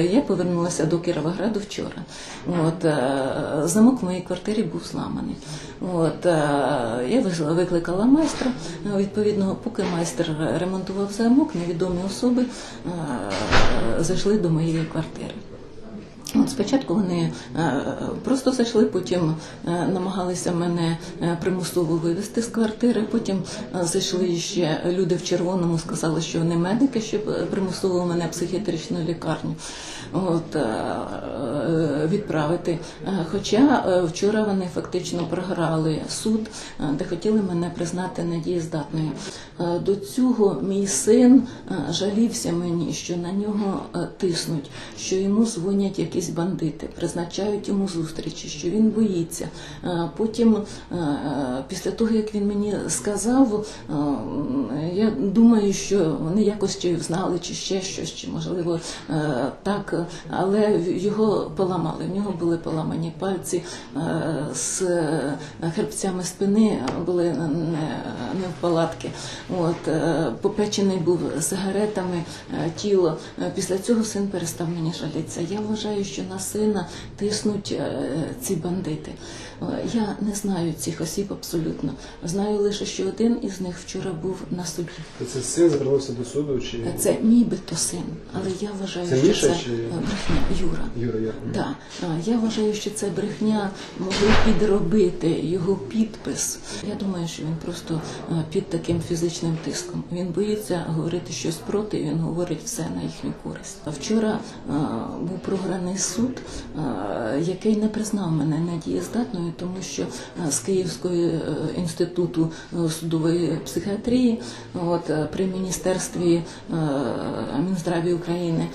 Я повернулася до Кіровограду вчора. От, е, замок в моїй квартирі був зламаний. От, е, я викликала майстра. Е, Відповідно, поки майстер ремонтував замок, невідомі особи е, зайшли до моєї квартири. От спочатку вони е, просто зайшли, потім е, намагалися мене е, примусово вивезти з квартири. Потім зайшли ще люди в червоному, сказали, що вони медики, щоб примусово мене в психіатричну лікарню от, відправити. Е, Хоча е, вчора вони фактично програли суд, е, де хотіли мене признати недієздатною. До цього мій син жалівся мені, що на нього тиснуть, що йому дзвонять якісь бандити, призначають йому зустрічі, що він боїться. Потім, після того як він мені сказав, я думаю, що вони якось чи знали, чи ще щось, чи можливо так, але його поламали. В нього були поламані пальці е, з хребцями спини, були не, не в палатки. От, е, попечений був сигаретами е, тіло. Е, Після цього син перестав мені жалітися. Я вважаю, що на сина тиснуть е, ці бандити. Е, Я не знаю цих осіб абсолютно. Знаю лише, що один із них вчора був на суді. Це син звернувся до суду чи Це нібито син, але я вважаю, Це що Міша це чи- е, брехня Юра. Юра Яр? Да. Я вважаю, що це брехня могли підробити його підпис. Я думаю, що він просто під таким фізичним тиском. Він боїться говорити щось проти, він говорить все на їхню користь. Вчора був програний суд, який не признав мене недієздатною, тому що з Київського е, інституту е, судової психіатрії, от е, при міністерстві Мінздраві України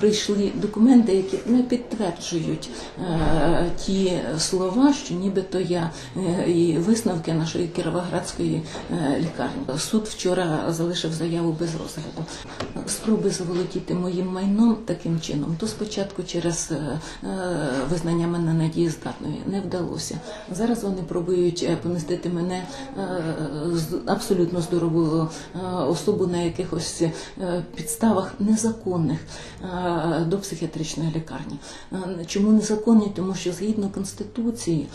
прийшли документи, які не підтверджують е, ті слова, що нібито я е, і висновки нашої Кіровоградської е, лікарні. Суд вчора залишив заяву без розгляду. Спроби заволодіти моїм майном таким чином, то спочатку через визнання мене недієздатною не вдалося. Зараз вони пробують помістити мене з- абсолютно здорову особу на якихось підставах незаконних до психіатричної лікарні. Чому незаконні? Тому що згідно конституції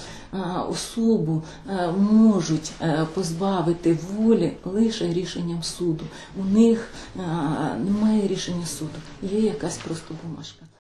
особу можуть позбавити волі лише рішенням суду. У них немає рішення суду, є якась просто бумажка.